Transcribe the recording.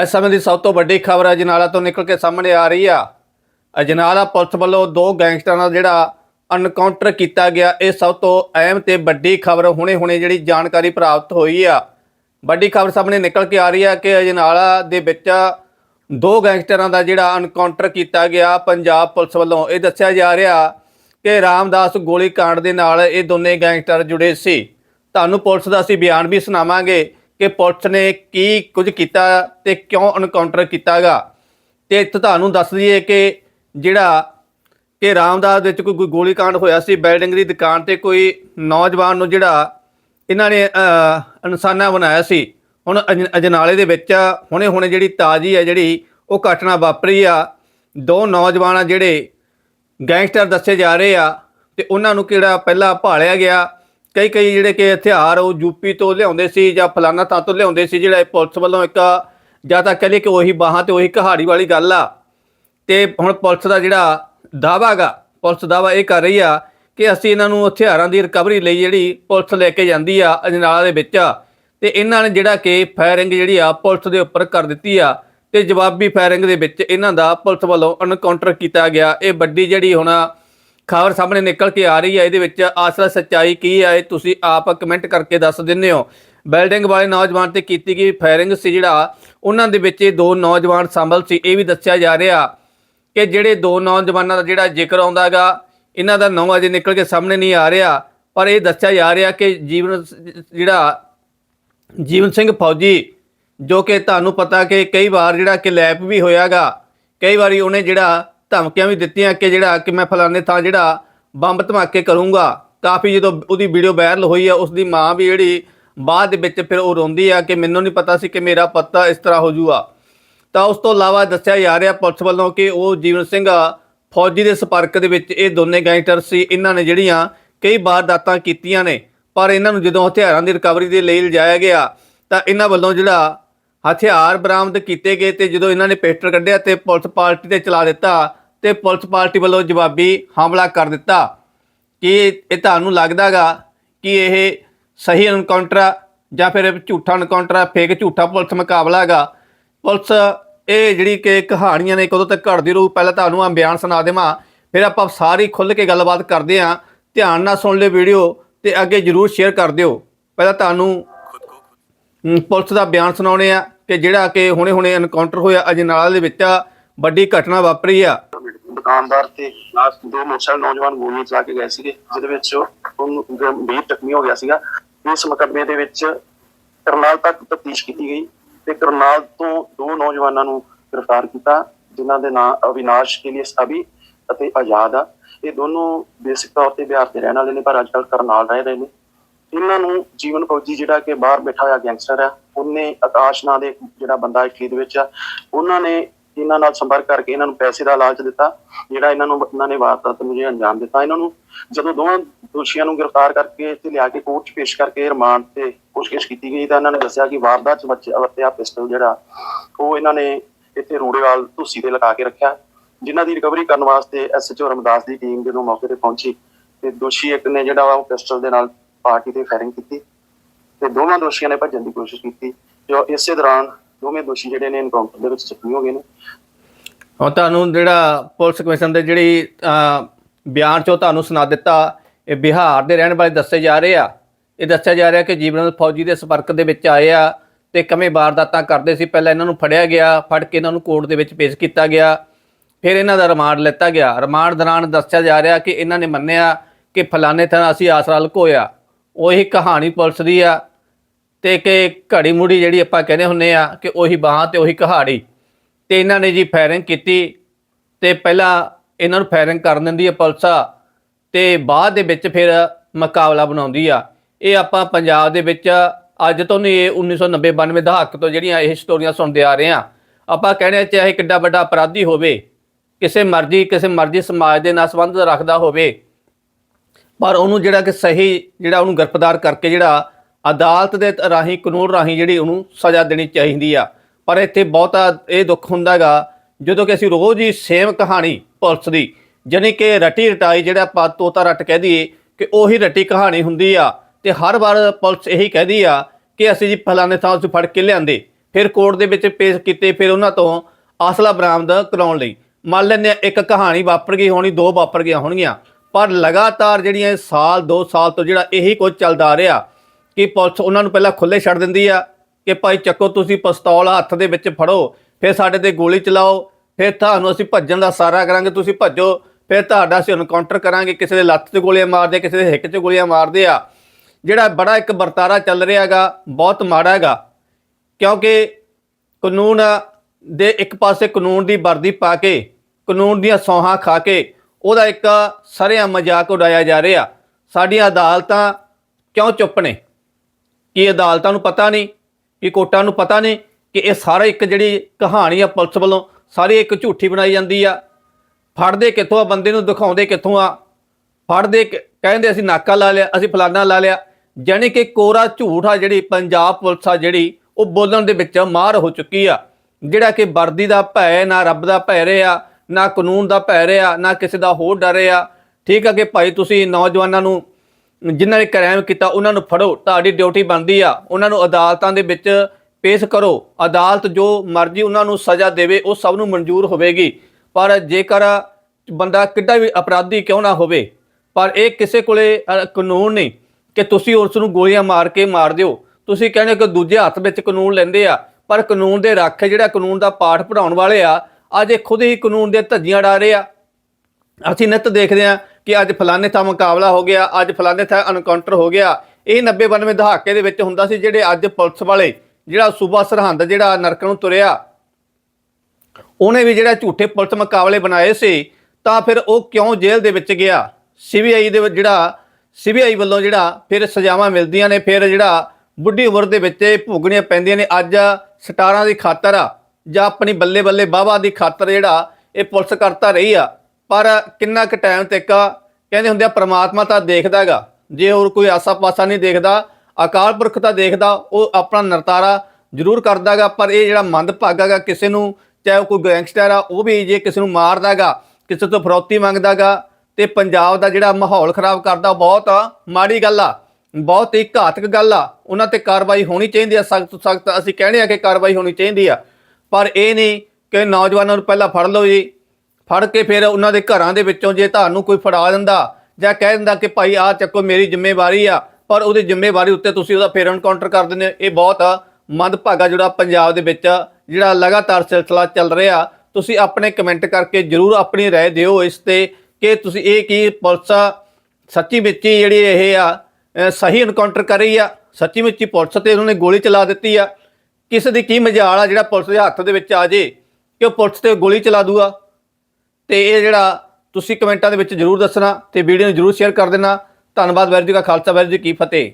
ਇਸ ਸਮੇਂ ਦੀ ਸਭ ਤੋਂ ਵੱਡੀ ਖਬਰ ਅਜਨਾਲਾ ਤੋਂ ਨਿਕਲ ਕੇ ਸਾਹਮਣੇ ਆ ਰਹੀ ਆ। ਅਜਨਾਲਾ ਪੁਲਿਸ ਵੱਲੋਂ ਦੋ ਗੈਂਗਸਟਰਾਂ ਦਾ ਜਿਹੜਾ ਅਨਕਾਊਂਟਰ ਕੀਤਾ ਗਿਆ, ਇਹ ਸਭ ਤੋਂ ਅਹਿਮ ਤੇ ਵੱਡੀ ਖਬਰ ਹੁਣੇ-ਹੁਣੇ ਜਿਹੜੀ ਜਾਣਕਾਰੀ ਪ੍ਰਾਪਤ ਹੋਈ ਆ। ਵੱਡੀ ਖਬਰ ਸਾਹਮਣੇ ਨਿਕਲ ਕੇ ਆ ਰਹੀ ਆ ਕਿ ਅਜਨਾਲਾ ਦੇ ਵਿੱਚ ਦੋ ਗੈਂਗਸਟਰਾਂ ਦਾ ਜਿਹੜਾ ਅਨਕਾਊਂਟਰ ਕੀਤਾ ਗਿਆ। ਪੰਜਾਬ ਪੁਲਿਸ ਵੱਲੋਂ ਇਹ ਦੱਸਿਆ ਜਾ ਰਿਹਾ ਕਿ ਰਾਮਦਾਸ ਗੋਲੀ ਕਾਂਡ ਦੇ ਨਾਲ ਇਹ ਦੋਨੇ ਗੈਂਗਸਟਰ ਜੁੜੇ ਸੀ। ਤੁਹਾਨੂੰ ਪੁਲਿਸ ਦਾ ਅਸੀਂ ਬਿਆਨ ਵੀ ਸੁਣਾਵਾਂਗੇ। ਕਿ ਪੁਲਿਸ ਨੇ ਕੀ ਕੁਝ ਕੀਤਾ ਤੇ ਕਿਉਂ ਐਨਕਾਊਂਟਰ ਕੀਤਾਗਾ ਤੇ ਇੱਥੇ ਤੁਹਾਨੂੰ ਦੱਸ ਦਈਏ ਕਿ ਜਿਹੜਾ ਕਿ ਰਾਮਦਾਸ ਵਿੱਚ ਕੋਈ ਕੋਈ ਗੋਲੀकांड ਹੋਇਆ ਸੀ, ਬਿਲਡਿੰਗ ਦੀ ਦੁਕਾਨ ਤੇ ਕੋਈ ਨੌਜਵਾਨ ਨੂੰ ਜਿਹੜਾ ਇਹਨਾਂ ਨੇ ਇਨਸਾਨਾ ਬਣਾਇਆ ਸੀ। ਹੁਣ ਅਜ- ਅਜਨਾਲੇ ਦੇ ਵਿੱਚ ਹੁਣੇ ਹੁਣੇ ਜਿਹੜੀ ਤਾਜੀ ਹੈ ਜਿਹੜੀ ਉਹ ਘਟਨਾ ਵਾਪਰੀ ਆ। ਦੋ ਨੌਜਵਾਨ ਆ ਜਿਹੜੇ ਗੈਂਗਸਟਰ ਦੱਸੇ ਜਾ ਰਹੇ ਆ ਤੇ ਉਹਨਾਂ ਨੂੰ ਕਿਹੜਾ ਪਹਿਲਾਂ ਭਾਲਿਆ ਗਿਆ। ਕਈ ਕਈ ਜਿਹੜੇ ਕਿ ਹਥਿਆਰ ਉਹ ਯੂਪੀ ਤੋਂ ਲਿਆਉਂਦੇ ਸੀ ਜਾਂ ਫਲਾਨਾ ਥਾਂ ਤੋਂ ਲਿਆਉਂਦੇ ਸੀ ਜਿਹੜਾ ਪੁਲਿਸ ਵੱਲੋਂ ਇੱਕ ਜਾਂ ਤਾਂ ਕਹ ਲਈਏ ਕਿ ਉਹੀ ਬਾਹਾਂ ਤੇ ਉਹੀ ਕਹਾੜੀ ਵਾਲੀ ਗੱਲ ਆ। ਤੇ ਹੁਣ ਪੁਲਿਸ ਦਾ ਜਿਹੜਾ ਦਾਵਾਗਾ ਪੁਲਿਸ ਦਾਵਾ ਇਹ ਕਰ ਰਹੀ ਆ ਕਿ ਅਸੀਂ ਇਹਨਾਂ ਨੂੰ ਹਥਿਆਰਾਂ ਦੀ ਰਿਕਵਰੀ ਲਈ ਜਿਹੜੀ ਪੁਲਿਸ ਲੈ ਕੇ ਜਾਂਦੀ ਆ ਅਜਨਾਲਾ ਦੇ ਵਿੱਚ ਤੇ ਇਹਨਾਂ ਨੇ ਜਿਹੜਾ ਕਿ ਫਾਇਰਿੰਗ ਜਿਹੜੀ ਆ ਪੁਲਿਸ ਦੇ ਉੱਪਰ ਕਰ ਦਿੱਤੀ ਆ ਤੇ ਜਵਾਬੀ ਫਾਇਰਿੰਗ ਦੇ ਵਿੱਚ ਇਹਨਾਂ ਦਾ ਪੁਲਿਸ ਵੱਲੋਂ ਐਨਕਾਊਂਟਰ ਕੀਤਾ ਗਿਆ। ਇਹ ਵੱਡੀ ਜਿਹੜੀ ਹੁਣ ਖਬਰ ਸਾਹਮਣੇ ਨਿਕਲ ਕੇ ਆ ਰਹੀ ਹੈ। ਇਹਦੇ ਵਿੱਚ ਆਸਰਾ ਸੱਚਾਈ ਕੀ ਹੈ, ਇਹ ਤੁਸੀਂ ਆਪ ਕਮੈਂਟ ਕਰਕੇ ਦੱਸ ਦਿੰਦੇ ਹੋ। ਬਿਲਡਿੰਗ ਵਾਲੇ ਨੌਜਵਾਨ ਤੇ ਕੀਤੀ ਗਈ ਫਾਇਰਿੰਗ ਸੀ ਜਿਹੜਾ, ਉਹਨਾਂ ਦੇ ਵਿੱਚ ਇਹ ਦੋ ਨੌਜਵਾਨ ਸ਼ਾਮਲ ਸੀ। ਇਹ ਵੀ ਦੱਸਿਆ ਜਾ ਰਿਹਾ ਕਿ ਜਿਹੜੇ ਦੋ ਨੌਜਵਾਨਾਂ ਦਾ ਜਿਹੜਾ ਜ਼ਿਕਰ ਆਉਂਦਾਗਾ ਇਹਨਾਂ ਦਾ ਨਾਂ ਅਜੇ ਨਿਕਲ ਕੇ ਸਾਹਮਣੇ ਨਹੀਂ ਆ ਰਿਹਾ। ਪਰ ਇਹ ਦੱਸਿਆ ਜਾ ਰਿਹਾ ਕਿ ਜੀਵਨ ਜਿਹੜਾ ਜੀਵਨ ਸਿੰਘ ਫੌਜੀ, ਜੋ ਕਿ ਤੁਹਾਨੂੰ ਪਤਾ ਕਿ ਕਈ ਵਾਰ ਜਿਹੜਾ ਕਿ ਲੈਪ ਵੀ ਹੋਇਆਗਾ, ਕਈ ਵਾਰੀ ਉਹਨੇ ਜਿਹੜਾ ਧਮਕੀਆਂ ਵੀ ਦਿੱਤੀਆਂ ਕਿ ਜਿਹੜਾ ਕਿ ਮੈਂ ਫਲਾਣੇ ਥਾਂ ਜਿਹੜਾ ਬੰਬ ਧਮਾਕੇ ਕਰੂੰਗਾ। ਕਾਫੀ ਜਦੋਂ ਉਹਦੀ ਵੀਡੀਓ ਵਾਇਰਲ ਹੋਈ ਆ ਉਸ ਦੀ ਮਾਂ ਵੀ ਜਿਹੜੀ ਬਾਅਦ ਦੇ ਵਿੱਚ ਫਿਰ ਉਹ ਰੋਂਦੀ ਆ ਕਿ ਮੈਨੂੰ ਨਹੀਂ ਪਤਾ ਸੀ ਕਿ ਮੇਰਾ ਪੱਤਾ ਇਸ ਤਰ੍ਹਾਂ ਹੋ ਜੂਗਾ। ਤਾਂ ਉਸ ਤੋਂ ਇਲਾਵਾ ਦੱਸਿਆ ਜਾ ਰਿਹਾ ਪੁਲਿਸ ਵੱਲੋਂ ਕਿ ਉਹ ਜੀਵਨ ਸਿੰਘ ਫੌਜੀ ਦੇ ਸੰਪਰਕ ਦੇ ਵਿੱਚ ਇਹ ਦੋਨੇ ਗੈਂਗਸਟਰ ਸੀ, ਇਹਨਾਂ ਨੇ ਜਿਹੜੀਆਂ ਕਈ ਵਾਰਦਾਤਾਂ ਕੀਤੀਆਂ ਨੇ, ਪਰ ਇਹਨਾਂ ਨੂੰ ਜਦੋਂ ਹਥਿਆਰਾਂ ਦੀ ਰਿਕਵਰੀ ਦੇ ਲਈ ਲਿਜਾਇਆ ਗਿਆ, ਤਾਂ ਇਹਨਾਂ ਵੱਲੋਂ ਜਿਹੜਾ ਹਥਿਆਰ ਬਰਾਮਦ ਕੀਤੇ ਗਏ ਤੇ ਜਦੋਂ ਇਹਨਾਂ ਨੇ ਪਿਸਟਲ ਕੱਢਿਆ ਤੇ ਪੁਲਿਸ ਪਾਰਟੀ ਤੇ ਚਲਾ ਦਿੱਤਾ ਤੇ ਪੁਲਿਸ ਪਾਰਟੀ ਵੱਲੋਂ ਜਵਾਬੀ ਹਮਲਾ ਕਰ ਦਿੱਤਾ। ਕਿ ਇਹ ਤੁਹਾਨੂੰ ਲੱਗਦਾਗਾ ਕਿ ਇਹ ਸਹੀ ਐਨਕਾਊਂਟਰ ਆ ਜਾਂ ਫਿਰ ਝੂਠਾ ਐਨਕਾਊਂਟਰ ਆ ਫੇਕ ਝੂਠਾ ਪੁਲਿਸ ਮੁਕਾਬਲਾ ਹੈਗਾ? ਪੁਲਿਸ, ਇਹ ਜਿਹੜੀ ਕਿ ਕਹਾਣੀਆਂ ਨੇ ਕਦੋਂ ਤੱਕ ਘੜਦੀ ਰਹੂ ਪਹਿਲਾਂ ਤੁਹਾਨੂੰ ਆ ਬਿਆਨ ਸੁਣਾ ਦੇਵਾਂ। ਫਿਰ ਆਪਾਂ ਸਾਰੀ ਖੁੱਲ ਕੇ ਗੱਲਬਾਤ ਕਰਦੇ ਆਂ ਧਿਆਨ ਨਾਲ ਸੁਣ ਲਿਓ ਵੀਡੀਓ ਤੇ ਅੱਗੇ ਜਰੂਰ ਸ਼ੇਅਰ ਕਰ ਦਿਓ। ਪਹਿਲਾਂ ਤੁਹਾਨੂੰ ਪੁਲਿਸ ਦਾ ਬਿਆਨ ਸੁਣਾਉਣੇ ਆ ਕਿ ਜਿਹੜਾ ਕਿ ਹੁਣੇ-ਹੁਣੇ ਐਨਕਾਊਂਟਰ ਹੋਇਆ ਅਜਨਾਲਾ ਦੇ ਵਿੱਚ ਵੱਡੀ ਘਟਨਾ ਵਾਪਰੀ ਆ। ਦੁਕਾਨਦਾਰ ਤੇ ਦੋ ਮੋਟਰਸਾਈਕਲ ਨੌਜਵਾਨ ਗੋਲੀਆਂ ਚਲਾ ਕੇ ਗਏ ਸੀਗੇ, ਜਿਹਦੇ ਵਿੱਚ ਉਹਨੂੰ ਗੰਭੀਰ ਜ਼ਖਮੀ ਹੋ ਗਿਆ ਸੀਗਾ। ਇਸ ਮੁਕੱਦਮੇ ਦੇ ਵਿੱਚ ਕਰਨਾਲ ਤੱਕ ਤਫਤੀਸ਼ ਕੀਤੀ ਗਈ ਤੇ ਕਰਨਾਲ ਤੋਂ ਦੋ ਨੌਜਵਾਨਾਂ ਨੂੰ ਗ੍ਰਿਫਤਾਰ ਕੀਤਾ, ਜਿਨ੍ਹਾਂ ਦੇ ਨਾਂ ਅਵਿਨਾਸ਼ ਇਲੀਅਸ ਅਭੀ ਅਤੇ ਆਜ਼ਾਦ ਆ। ਇਹ ਦੋਨੋਂ ਬੇਸਿਕ ਤੌਰ ਤੇ ਬਿਹਾਰ ਦੇ ਰਹਿਣ ਵਾਲੇ ਨੇ, ਪਰ ਅੱਜਕੱਲ ਕਰਨਾਲ ਰਹਿ ਰਹੇ ਨੇ। ਇਹਨਾਂ ਨੂੰ ਜੀਵਨ ਫੌਜੀ ਜਿਹੜਾ ਕਿ ਬਾਹਰ ਬੈਠਾ ਹੋਇਆ ਗੈਂਗਸਟਰ ਆ, ਉਹਨੇ ਆਕਾਸ਼ ਨਾਂ ਦੇ ਜਿਹੜਾ ਬੰਦਾ ਇਟਲੀ ਦੇ ਵਿੱਚ ਆ, ਉਹਨਾਂ ਨੇ ਇਹਨਾਂ ਨਾਲ ਸੰਪਰਕ ਕਰਕੇ ਇਹਨਾਂ ਨੂੰ ਪੈਸੇ ਦਾ ਲਾਲਚ ਦਿੱਤਾ, ਜਿਹੜਾ ਇਹਨਾਂ ਨੂੰ, ਇਹਨਾਂ ਨੇ ਵਾਰਦਾਤ ਨੂੰ ਜਿਹੜਾ ਅੰਜਾਮ ਦਿੱਤਾ। ਇਹਨਾਂ ਨੂੰ ਜਦੋਂ ਦੋਵਾਂ ਦੋਸ਼ੀਆਂ ਨੂੰ ਗ੍ਰਿਫਤਾਰ ਕਰਕੇ ਇੱਥੇ ਲਿਆ ਕੇ ਕੋਰਟ 'ਚ ਪੇਸ਼ ਕਰਕੇ ਰਿਮਾਂਡ ਤੇ ਪੁੱਛਗਿੱਛ ਕੀਤੀ ਗਈ ਤਾਂ ਇਹਨਾਂ ਨੇ ਦੱਸਿਆ ਕਿ ਵਾਰਦਾਤ 'ਚ ਬੱਚੇ ਵਰਤਿਆ ਪਿਸਟਲ ਜਿਹੜਾ, ਉਹ ਇਹਨਾਂ ਨੇ ਇੱਥੇ ਰੂੜੇਵਾਲ ਧੁੱਸੀ ਤੇ ਲਗਾ ਕੇ ਰੱਖਿਆ, ਜਿਨ੍ਹਾਂ ਦੀ ਰਿਕਵਰੀ ਕਰਨ ਵਾਸਤੇ ਐਸਐਚਓ ਰਮਦਾਸ ਦੀ ਟੀਮ ਜਦੋਂ ਮੌਕੇ ਤੇ ਪਹੁੰਚੀ ਤੇ ਦੋਸ਼ੀ ਇੱਕ ਨੇ ਜਿਹੜਾ ਉਹ ਪਿਸਟਲ ਦੇ ਨਾਲ ਪਾਰਟੀ ਤੇ ਫਾਇਰਿੰਗ ਕੀਤੀ ਤੇ ਦੋਵਾਂ ਦੋਸ਼ੀਆਂ ਨੇ ਭੱਜਣ ਦੀ ਕੋਸ਼ਿਸ਼ ਕੀਤੀ ਜੋ ਇਸੇ ਦੌਰਾਨ ਦੋਵੇਂ ਦੋਸ਼ੀ ਜਿਹੜੇ ਨੇ ਐਨਕਾਊਂਟਰ ਦੇ ਵਿੱਚ ਜ਼ਖਮੀ ਹੋ ਗਏ ਨੇ। ਹੁਣ ਤੁਹਾਨੂੰ ਜਿਹੜਾ ਪੁਲਿਸ ਕਮਿਸ਼ਨ ਦੇ ਜਿਹੜੀ ਅਹ, ਬਿਆਨ ਚੋਂ ਤੁਹਾਨੂੰ ਸੁਣਾ ਦਿੱਤਾ ਇਹ ਬਿਹਾਰ ਦੇ ਰਹਿਣ ਵਾਲੇ ਦੱਸੇ ਜਾ ਰਹੇ ਆ। ਇਹ ਦੱਸਿਆ ਜਾ ਰਿਹਾ ਕਿ ਜੀਵਨ ਫੌਜੀ ਦੇ ਸੰਪਰਕ ਦੇ ਵਿੱਚ ਆਏ ਆ ਤੇ ਕਮੇ ਵਾਰਦਾਤਾਂ ਕਰਦੇ ਸੀ। ਪਹਿਲਾਂ ਇਹਨਾਂ ਨੂੰ ਫੜਿਆ ਗਿਆ ਫੜ ਕੇ ਇਹਨਾਂ ਨੂੰ ਕੋਰਟ ਦੇ ਵਿੱਚ ਪੇਸ਼ ਕੀਤਾ ਗਿਆ। ਫਿਰ ਇਹਨਾਂ ਦਾ ਰਿਮਾਂਡ ਲਿੱਤਾ ਗਿਆ। ਰਿਮਾਂਡ ਦੌਰਾਨ ਦੱਸਿਆ ਜਾ ਰਿਹਾ ਕਿ ਇਹਨਾਂ ਨੇ ਮੰਨਿਆ ਕਿ ਫਲਾਣੇ ਥਾਂ ਅਸੀਂ ਆਸਰਾ ਲੁਕੋਇਆ। ਉਹੀ ਕਹਾਣੀ ਪੁਲਿਸ ਦੀ ਆ। ਤੇ ਕਿ ਘੜੀ ਮੁੜੀ ਜਿਹੜੀ ਆਪਾਂ ਕਹਿੰਦੇ ਹੁੰਨੇ ਆ ਕਿ ਉਹੀ ਬਾਹਾਂ ਤੇ ਉਹੀ ਕਹਾੜੀ। ਤੇ ਇਹਨਾਂ ਨੇ ਜੀ ਫਾਇਰਿੰਗ ਕੀਤੀ ਤੇ ਪਹਿਲਾਂ ਇਹਨਾਂ ਨੂੰ ਫਾਇਰਿੰਗ ਕਰਨ ਦਿੰਦੀ ਹੈ ਪੁਲਿਸ ਤੇ ਬਾਅਦ ਦੇ ਵਿੱਚ ਫਿਰ ਮੁਕਾਬਲਾ ਬਣਾਉਂਦੀ ਆ। ਇਹ ਆਪਾਂ ਪੰਜਾਬ ਦੇ ਵਿੱਚ ਅੱਜ ਤੋਂ ਨਹੀਂ, ਇਹ 1990 92 ਦਹਾਕ ਤੋਂ ਜਿਹੜੀਆਂ ਇਹ ਸਟੋਰੀਆਂ ਸੁਣਦੇ ਆ ਰਹੇ ਆ। ਆਪਾਂ ਕਹਿੰਦੇ ਚਾਹੇ ਕਿੱਡਾ ਵੱਡਾ ਅਪਰਾਧੀ ਹੋਵੇ, ਕਿਸੇ ਮਰਜ਼ੀ ਕਿਸੇ ਮਰਜ਼ੀ ਸਮਾਜ ਦੇ ਨਾਲ ਸੰਬੰਧ ਰੱਖਦਾ ਹੋਵੇ, ਪਰ ਉਹਨੂੰ ਜਿਹੜਾ ਕਿ ਸਹੀ ਜਿਹੜਾ ਉਹਨੂੰ ਗ੍ਰਿਫਤਾਰ ਕਰਕੇ ਜਿਹੜਾ ਅਦਾਲਤ ਦੇ ਰਾਹੀਂ, ਕਾਨੂੰਨ ਰਾਹੀਂ ਜਿਹੜੀ ਉਹਨੂੰ ਸਜ਼ਾ ਦੇਣੀ ਚਾਹੀਦੀ ਆ। ਪਰ ਇੱਥੇ ਬਹੁਤਾ ਇਹ ਦੁੱਖ ਹੁੰਦਾਗਾ ਜਦੋਂ ਕਿ ਅਸੀਂ ਰੋਜ਼ ਹੀ ਸੇਮ ਕਹਾਣੀ ਪੁਲਿਸ ਦੀ, ਜਾਣੀ ਕਿ ਰਟੀ ਰਟਾਈ ਜਿਹੜਾ ਆਪਾਂ ਤੋਤਾ ਰੱਟ ਕਹਿ ਦਈਏ, ਕਿ ਉਹੀ ਰਟੀ ਕਹਾਣੀ ਹੁੰਦੀ ਆ। ਤੇ ਹਰ ਵਾਰ ਪੁਲਿਸ ਇਹੀ ਕਹਦੀ ਆ ਕਿ ਅਸੀਂ ਜੀ ਫਲਾਣੇ ਥਾਂ ਤੋਂ ਫੜ ਕੇ ਲਿਆਂਦੇ, ਫਿਰ ਕੋਰਟ ਦੇ ਵਿੱਚ ਪੇਸ਼ ਕੀਤੇ, ਫਿਰ ਉਹਨਾਂ ਤੋਂ ਆਸਲਾ ਬਰਾਮਦ ਕਰਾਉਣ ਲਈ। ਮੰਨ ਲੈਂਦੇ ਹਾਂ ਇੱਕ ਕਹਾਣੀ ਵਾਪਰ ਗਈ ਹੋਣੀ, ਦੋ ਵਾਪਰ ਗਈਆਂ ਹੋਣਗੀਆਂ, ਪਰ ਲਗਾਤਾਰ ਜਿਹੜੀਆਂ ਸਾਲ 2 ਸਾਲ ਤੋਂ ਜਿਹੜਾ ਇਹੀ ਕੁਝ ਚੱਲਦਾ ਆ ਰਿਹਾ ਕਿ ਪੁਲਿਸ ਉਹਨਾਂ ਨੂੰ ਪਹਿਲਾਂ ਖੁੱਲੇ ਛੱਡ ਦਿੰਦੀ ਆ ਕਿ ਭਾਈ ਚੱਕੋ ਤੁਸੀਂ ਪਿਸਤੌਲ ਹੱਥ ਦੇ ਵਿੱਚ ਫੜੋ, ਫਿਰ ਸਾਡੇ ਤੇ ਗੋਲੀ ਚਲਾਓ, ਫਿਰ ਤੁਹਾਨੂੰ ਅਸੀਂ ਭੱਜਣ ਦਾ ਸਾਰਾ ਕਰਾਂਗੇ, ਤੁਸੀਂ ਭੱਜੋ, ਫਿਰ ਤੁਹਾਡਾ ਅਸੀਂ ਐਨਕਾਊਂਟਰ ਕਰਾਂਗੇ, ਕਿਸੇ ਦੇ ਲੱਤ 'ਤੇ ਗੋਲੀਆਂ ਮਾਰਦੇ, ਕਿਸੇ ਦੇ ਹਿੱਕ 'ਚ ਗੋਲੀਆਂ ਮਾਰਦੇ ਆ। ਜਿਹੜਾ ਬੜਾ ਇੱਕ ਵਰਤਾਰਾ ਚੱਲ ਰਿਹਾ ਹੈਗਾ, ਬਹੁਤ ਮਾੜਾ ਹੈਗਾ, ਕਿਉਂਕਿ ਕਾਨੂੰਨ ਦੇ ਇੱਕ ਪਾਸੇ ਕਾਨੂੰਨ ਦੀ ਵਰਦੀ ਪਾ ਕੇ, ਕਾਨੂੰਨ ਦੀਆਂ ਸੌਹਾਂ ਖਾ ਕੇ, ਉਹਦਾ ਇੱਕ ਸਰੇਆਮ ਮਜ਼ਾਕ ਉਡਾਇਆ ਜਾ ਰਿਹਾ। ਸਾਡੀਆਂ ਅਦਾਲਤਾਂ ਕਿਉਂ ਚੁੱਪ ਨੇ? ਕਿ ਅਦਾਲਤਾਂ ਨੂੰ ਪਤਾ ਨਹੀਂ ਕਿ ਕੋਰਟਾਂ ਨੂੰ ਪਤਾ ਨਹੀਂ ਕਿ ਇਹ ਸਾਰਾ ਇੱਕ ਜਿਹੜੀ ਕਹਾਣੀ ਆ ਪੁਲਿਸ ਵੱਲੋਂ ਸਾਰੀ ਇੱਕ ਝੂਠੀ ਬਣਾਈ ਜਾਂਦੀ ਆ। ਫੜਦੇ ਕਿੱਥੋਂ ਆ? ਬੰਦੇ ਨੂੰ ਦਿਖਾਉਂਦੇ ਕਿੱਥੋਂ ਆ? ਫੜਦੇ ਕਹਿੰਦੇ ਅਸੀਂ ਨਾਕਾ ਲਾ ਲਿਆ, ਅਸੀਂ ਫਲਾਨਾ ਲਾ ਲਿਆ। ਜਾਣੀ ਕਿ ਕੋਰਾ ਝੂਠ ਆ ਜਿਹੜੀ ਪੰਜਾਬ ਪੁਲਿਸ ਆ ਜਿਹੜੀ, ਉਹ ਬੋਲਣ ਦੇ ਵਿੱਚ ਮਾਰ ਹੋ ਚੁੱਕੀ ਆ। ਜਿਹੜਾ ਕਿ ਵਰਦੀ ਦਾ ਭੈ, ਨਾ ਰੱਬ ਦਾ ਭੈ ਰਿਹਾ, ਨਾ ਕਾਨੂੰਨ ਦਾ ਭੈ ਰਿਹਾ, ਨਾ ਕਿਸੇ ਦਾ ਹੋਰ ਡਰ ਰਿਹਾ। ਠੀਕ ਆ ਕਿ ਭਾਈ ਤੁਸੀਂ ਨੌਜਵਾਨਾਂ ਨੂੰ ਜਿਨ੍ਹਾਂ ਨੇ ਕ੍ਰਾਈਮ ਕੀਤਾ, ਉਹਨਾਂ ਨੂੰ ਫੜੋ, ਤੁਹਾਡੀ ਡਿਊਟੀ ਬਣਦੀ ਆ। ਉਹਨਾਂ ਨੂੰ ਅਦਾਲਤਾਂ ਦੇ ਵਿੱਚ ਪੇਸ਼ ਕਰੋ। ਅਦਾਲਤ ਜੋ ਮਰਜ਼ੀ ਉਹਨਾਂ ਨੂੰ ਸਜ਼ਾ ਦੇਵੇ, ਉਹ ਸਭ ਨੂੰ ਮਨਜ਼ੂਰ ਹੋਵੇਗੀ। ਪਰ ਜੇਕਰ ਬੰਦਾ ਕਿੱਡਾ ਵੀ ਅਪਰਾਧੀ ਕਿਉਂ ਨਾ ਹੋਵੇ, ਪਰ ਇਹ ਕਿਸੇ ਕੋਲੇ ਕਾਨੂੰਨ ਨਹੀਂ ਕਿ ਤੁਸੀਂ ਉਸ ਨੂੰ ਗੋਲੀਆਂ ਮਾਰ ਕੇ ਮਾਰ ਦਿਓ। ਤੁਸੀਂ ਕਹਿੰਦੇ ਕਿ ਦੂਜੇ ਹੱਥ ਵਿੱਚ ਕਾਨੂੰਨ ਲੈਂਦੇ ਆ, ਪਰ ਕਾਨੂੰਨ ਦੇ ਰੱਖ ਜਿਹੜਾ ਕਾਨੂੰਨ ਦਾ ਪਾਠ ਪੜਾਉਣ ਵਾਲੇ ਆ, ਅੱਜ ਇਹ ਖੁਦ ਹੀ ਕਾਨੂੰਨ ਦੇ ਧੱਜੀਆਂ ਡਾ ਰਹੇ ਆ। ਅਸੀਂ ਨਿੱਤ ਦੇਖਦੇ ਹਾਂ ਕਿ ਅੱਜ ਫਲਾਣੇ ਥਾਂ ਮੁਕਾਬਲਾ ਹੋ ਗਿਆ, ਅੱਜ ਫਲਾਣੇ ਥਾਂ ਐਨਕਾਊਂਟਰ ਹੋ ਗਿਆ। ਇਹ 90 92 ਦਹਾਕੇ ਦੇ ਵਿੱਚ ਹੁੰਦਾ ਸੀ ਜਿਹੜੇ ਅੱਜ ਪੁਲਿਸ ਵਾਲੇ, ਜਿਹੜਾ ਸੂਬਾ ਸਰਹੰਦ, ਜਿਹੜਾ ਨਰਕ ਨੂੰ ਤੁਰਿਆ, ਉਹਨੇ ਵੀ ਜਿਹੜਾ ਝੂਠੇ ਪੁਲਿਸ ਮੁਕਾਬਲੇ ਬਣਾਏ ਸੀ, ਤਾਂ ਫਿਰ ਉਹ ਕਿਉਂ ਜੇਲ੍ਹ ਦੇ ਵਿੱਚ ਗਿਆ? ਸੀਬੀਆਈ ਦੇ ਵਿੱਚ ਜਿਹੜਾ ਸੀਬੀਆਈ ਵੱਲੋਂ ਜਿਹੜਾ ਫਿਰ ਸਜ਼ਾਵਾਂ ਮਿਲਦੀਆਂ ਨੇ, ਫਿਰ ਜਿਹੜਾ ਬੁੱਢੀ ਉਮਰ ਦੇ ਵਿੱਚ ਇਹ ਭੋਗਣੀਆਂ ਪੈਂਦੀਆਂ ਨੇ, ਅੱਜ ਸਟਾਰਾਂ ਦੀ ਖਾਤਰ ਜਾਂ ਆਪਣੀ ਬੱਲੇ ਬੱਲੇ ਬਾਬਾ ਦੀ ਖਾਤਰ ਜਿਹੜਾ ਇਹ ਪੁਲਿਸ ਕਰਤਾ ਰਹੀ ਆ। ਪਰ ਕਿੰਨਾ ਕੁ ਟਾਈਮ ਤੱਕ ਕਹਿੰਦੇ ਹੁੰਦੇ ਆ, ਪ੍ਰਮਾਤਮਾ ਤਾਂ ਦੇਖਦਾ ਹੈਗਾ। ਜੇ ਹੋਰ ਕੋਈ ਆਸਾ ਪਾਸਾ ਨਹੀਂ ਦੇਖਦਾ, ਅਕਾਲ ਪੁਰਖ ਤਾਂ ਦੇਖਦਾ, ਉਹ ਆਪਣਾ ਨਰਤਾਰਾ ਜ਼ਰੂਰ ਕਰਦਾਗਾ ਪਰ ਇਹ ਜਿਹੜਾ ਮੰਦ ਭਾਗਾਗਾ ਕਿਸੇ ਨੂੰ, ਚਾਹੇ ਉਹ ਕੋਈ ਗੈਂਗਸਟਰ ਆ, ਉਹ ਵੀ ਜੇ ਕਿਸੇ ਨੂੰ ਮਾਰਦਾਗਾ ਕਿਸੇ ਤੋਂ ਫਰੌਤੀ ਮੰਗਦਾਗਾ ਤੇ ਪੰਜਾਬ ਦਾ ਜਿਹੜਾ ਮਾਹੌਲ ਖਰਾਬ ਕਰਦਾ ਬਹੁਤ ਮਾੜੀ ਗੱਲ ਆ, ਬਹੁਤ ਹੀ ਘਾਤਕ ਗੱਲ ਆ। ਉਹਨਾਂ ਤੇ ਕਾਰਵਾਈ ਹੋਣੀ ਚਾਹੀਦੀ ਆ, ਸਖਤ ਸਖਤ। ਅਸੀਂ ਕਹਿੰਦੇ ਆ ਕਿ ਕਾਰਵਾਈ ਹੋਣੀ ਚਾਹੀਦੀ ਆ, ਪਰ ਇਹ ਨਹੀਂ ਕਿ ਨੌਜਵਾਨਾਂ ਨੂੰ ਪਹਿਲਾਂ ਫੜ ਲਓ ਜੀ ਫੜ ਕੇ ਫਿਰ ਉਹਨਾਂ ਦੇ ਘਰਾਂ ਦੇ ਵਿੱਚੋਂ ਜੇ ਤੁਹਾਨੂੰ ਕੋਈ ਫੜਾ ਦਿੰਦਾ ਜਾਂ ਕਹਿ ਦਿੰਦਾ ਕਿ ਭਾਈ ਆਹ ਚੱਕੋ ਮੇਰੀ ਜ਼ਿੰਮੇਵਾਰੀ ਆ ਪਰ ਉਹਦੀ ਜ਼ਿੰਮੇਵਾਰੀ ਉੱਤੇ ਤੁਸੀਂ ਉਹਦਾ ਫੇਰ ਐਨਕਾਊਂਟਰ ਕਰ ਦਿੰਦੇ ਹੋ। ਇਹ ਬਹੁਤ ਮੰਦਭਾਗਾ ਜਿਹੜਾ ਪੰਜਾਬ ਦੇ ਵਿੱਚ ਜਿਹੜਾ ਲਗਾਤਾਰ ਸਿਲਸਿਲਾ ਚੱਲ ਰਿਹਾ ਤੁਸੀਂ ਆਪਣੇ ਕਮੈਂਟ ਕਰਕੇ ਜਰੂਰ ਆਪਣੀ رائے ਦਿਓ ਇਸ ਤੇ ਕਿ ਤੁਸੀਂ ਇਹ ਕੀ ਪੁਲਿਸ ਸੱਚੀ ਵਿੱਚ ਹੀ ਜਿਹੜੀ ਇਹ ਆ ਅਹ ਸਹੀ ਐਨਕਾਊਂਟਰ ਕਰ ਰਹੀ ਆ ਸੱਚੀ ਵਿੱਚ ਹੀ ਪੁਲਿਸ ਤੇ ਉਹਨਾਂ ਨੇ ਗੋਲੀ ਚਲਾ ਦਿੱਤੀ ਆ ਕਿਸੇ ਦੀ ਕੀ ਮਜਾਲ ਆ ਜਿਹੜਾ ਪੁਲਿਸ ਦੇ ਹੱਥ ਦੇ ਵਿੱਚ ਆ ਜੇ ਕਿ ਉਹ ਪੁਲਿਸ ਤੇ ਗੋਲੀ ਚਲਾ ਦੂਗਾ ਤੇ ਇਹ ਜਿਹੜਾ ਤੁਸੀਂ ਕਮੈਂਟਾਂ ਦੇ ਵਿੱਚ ਜਰੂਰ ਦੱਸਣਾ ਤੇ ਵੀਡੀਓ ਨੂੰ ਜਰੂਰ ਸ਼ੇਅਰ ਕਰ ਦੇਣਾ। ਧੰਨਵਾਦ ਵਾਹਿਗੁਰੂ ਜੀ ਕਾ ਖਾਲਸਾ, ਵਾਹਿਗੁਰੂ ਜੀ ਕੀ ਫਤਿਹ।